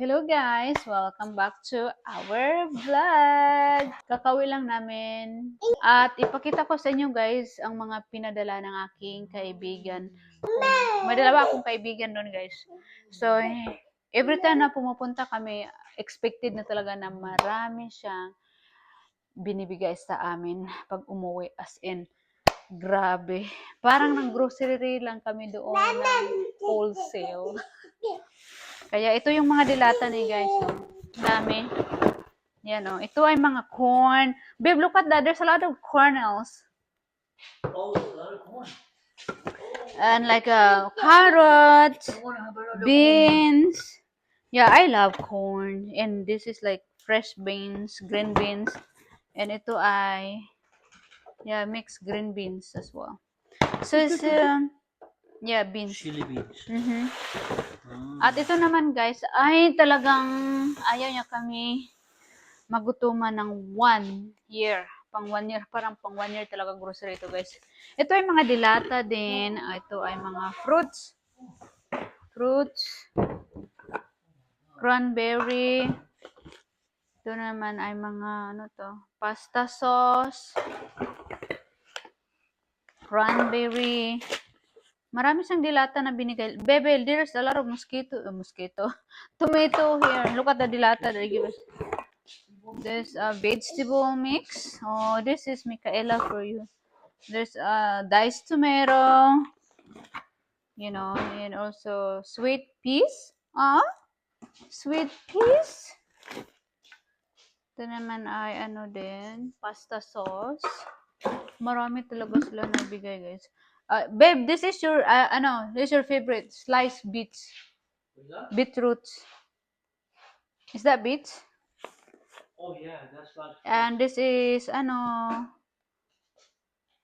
Hello guys! Welcome back to our vlog! Kakawi lang namin. At ipakita ko sa inyo guys ang mga pinadala ng aking kaibigan. May akong kaibigan doon guys. So, every time na pumupunta kami, expected na talaga na marami siyang binibigay sa amin pag umuwi. As in, grabe. Parang nang grocery lang kami doon ng wholesale. Kaya ito yung mga dilata ni guys. Oh. Dami. Yan oh. Ito ay mga corn. Babe, look at that. There's a lot of kernels. Oh, a lot of corn. And like uh, carrots, beans. Yeah, I love corn. And this is like fresh beans, green beans. And ito ay, yeah, mixed green beans as well. So it's, um, yeah, beans. Chili beans. Mhm. At ito naman guys, ay talagang ayaw niya kami magutuman ng one year. Pang one year, parang pang one year talaga grocery ito guys. Ito ay mga dilata din. Ah, Ito ay mga fruits. Fruits. Cranberry. Ito naman ay mga ano to, pasta sauce. Cranberry. Marami siyang dilata na binigay. Bebe, there's a lot of mosquito. Uh, mosquito. Tomato here. Look at the dilata they give us. There's a vegetable mix. Oh, this is Micaela for you. There's a diced tomato. You know, and also sweet peas. Ah, sweet peas. Ito naman ay ano din, pasta sauce. Marami talaga sila nabigay, guys. Uh, babe, this is your, uh, ano, this is your favorite, sliced beets, beetroots. Is that beets? Oh, yeah, that's like. And this is, ano,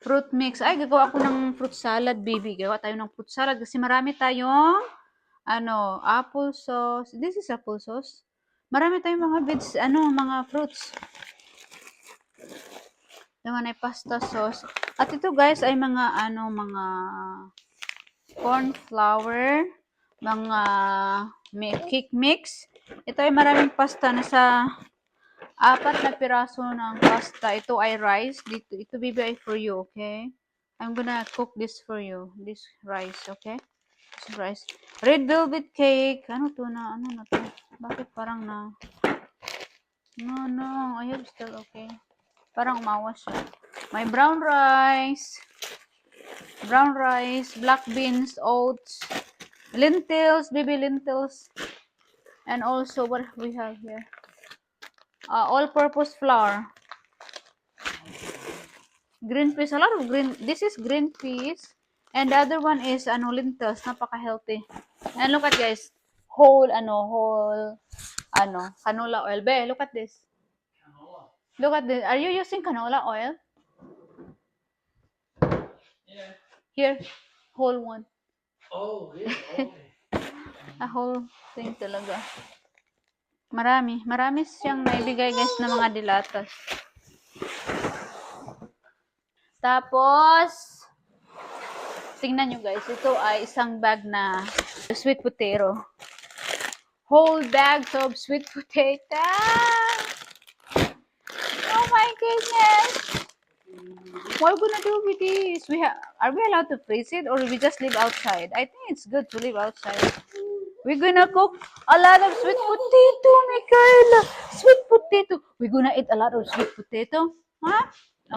fruit mix. Ay, gagawa ako ng fruit salad, baby. Gawa tayo ng fruit salad kasi marami tayong, ano, apple sauce. This is apple sauce. Marami tayong mga veg, ano, mga fruits. Naman ay pasta sauce. At ito guys ay mga, ano, mga corn flour, mga cake mix. Ito ay maraming pasta. Nasa apat na piraso ng pasta. Ito ay rice. Dito, ito bibi ay for you, okay? I'm gonna cook this for you. This rice, okay? This rice. Red velvet cake. Ano to na? Ano na to? Bakit parang na... No, no. I hope still okay. Parang umawas siya. May brown rice. Brown rice. Black beans. Oats. Lentils. Baby lentils. And also, what we have here? uh, all-purpose flour. Green peas, a lot of green. This is green peas, and the other one is ano lentils, napaka-healthy. And look at guys, whole ano whole ano canola oil. Be, look at this. Look at this. Are you using canola oil? Yeah. Here, whole one. Oh, yeah. Okay. A whole thing talaga. Marami. Marami siyang naibigay guys na mga dilatas. Tapos, tingnan nyo guys, ito ay isang bag na sweet potato. Whole bags of sweet potato. Oh my goodness. What are we gonna do with this? We have are we allowed to freeze it or we just leave outside? I think it's good to leave outside. We're gonna cook a lot of sweet potato, Michaela. Sweet potato. We're gonna eat a lot of sweet potato. Huh?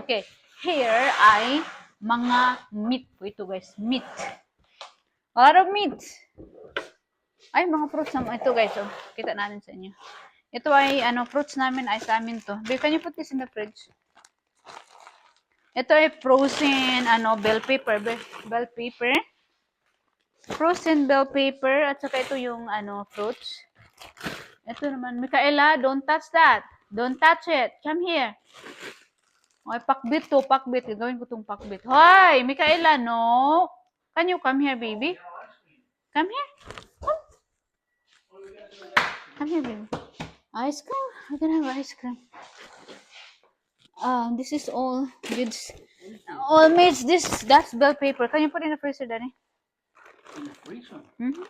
Okay. Here ay mga meat po ito guys. Meat. A lot of meat. Ay, mga fruits naman ito guys. Oh, kita natin sa inyo. Ito ay, ano, fruits namin ay sa to. Babe, can you put this in the fridge? Ito ay frozen, ano, bell pepper. Bell, pepper. Frozen bell pepper. At saka ito yung, ano, fruits. Ito naman. Micaela, don't touch that. Don't touch it. Come here. Okay, pakbit to, pakbit. Gagawin ko tong pakbit. Hoy, Micaela, no. Can you come here, baby? Come here. Come here, baby. Ice cream? We're gonna have ice cream. Um, this is all goods. All meats. This that's bell paper. Can you put in the freezer, Daddy? In the freezer. Mm-hmm.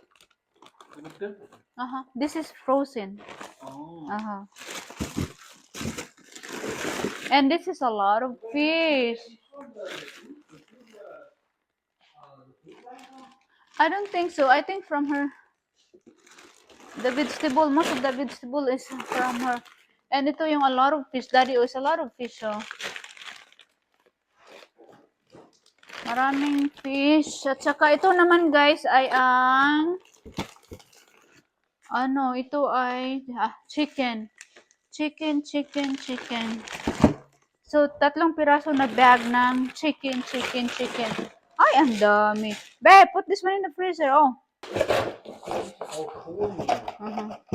Good? Uh-huh. This is frozen. Oh. Uh-huh. And this is a lot of fish. I don't think so. I think from her. The vegetable, most of the vegetable is from her. And ito yung a lot of fish. Daddy, oh, it's a lot of fish, oh. Maraming fish. At saka ito naman, guys, ay ang ano, ito ay ah, chicken. Chicken, chicken, chicken. So, tatlong piraso na bag ng chicken, chicken, chicken. Ay, ang dami. Be, put this one in the freezer. Oh. Oh, cool. Uh-huh. Oh.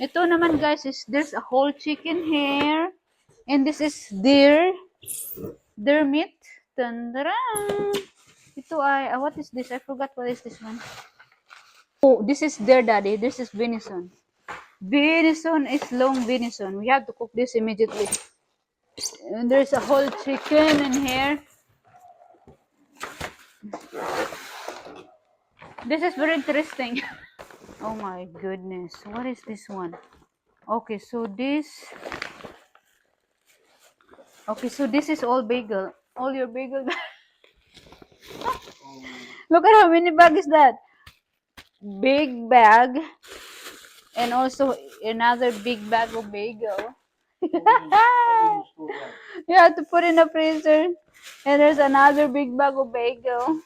Ito naman, guys, is there's a whole chicken here. And this is deer. Deer meat. Tandara. Ito ay, ah, what is this? I forgot what is this one. Oh, this is deer, daddy. This is venison. Venison is long venison. We have to cook this immediately. And there's a whole chicken in here. This is very interesting. oh my goodness. What is this one? Okay, so this. Okay, so this is all bagel. All your bagel. Look at how many bag is that? Big bag. And also another big bag of bagel. You have to put in a freezer. And there's another big bag of bagel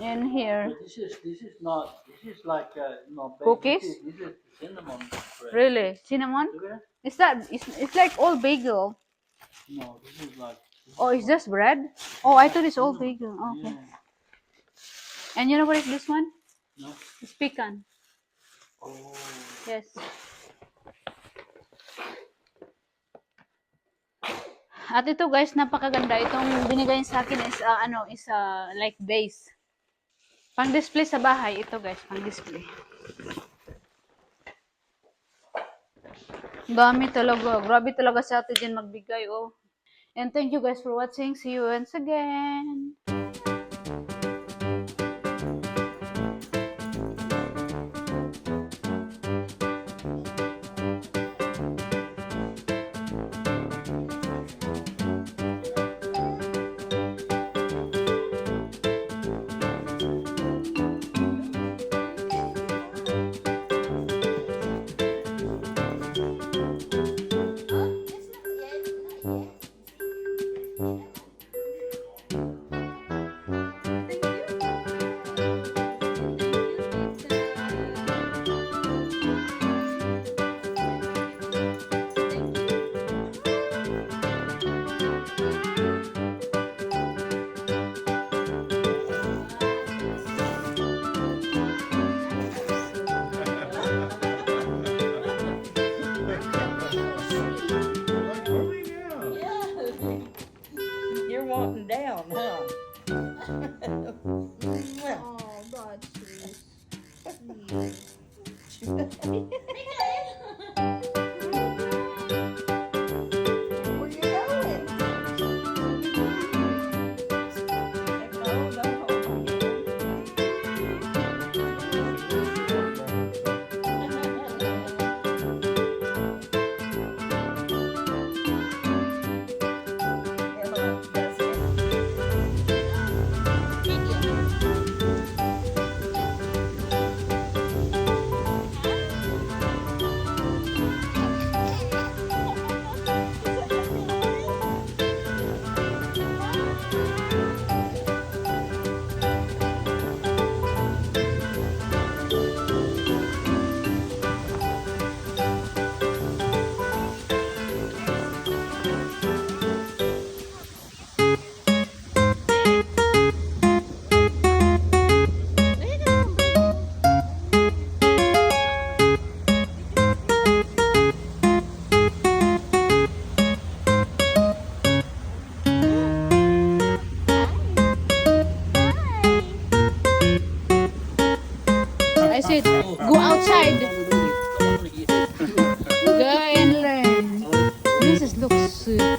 in here. But this is this is not this is like uh, no. Cookies? This is, this is cinnamon bread. Really? Cinnamon? It. Is that, it's, it's like all bagel. No, this is like. this Oh, is is this bread? Oh, I thought it's all bagel. Okay. Yeah. And you know what is this one? No. It's pecan. Oh. Yes. At ito guys, napakaganda. Itong binigay sa akin is uh, ano, is uh, like base. Pang display sa bahay ito guys, pang display. Dami talaga. Grabe talaga sa atin dyan magbigay oh. And thank you guys for watching. See you once again.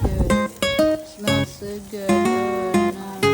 gönül, so good.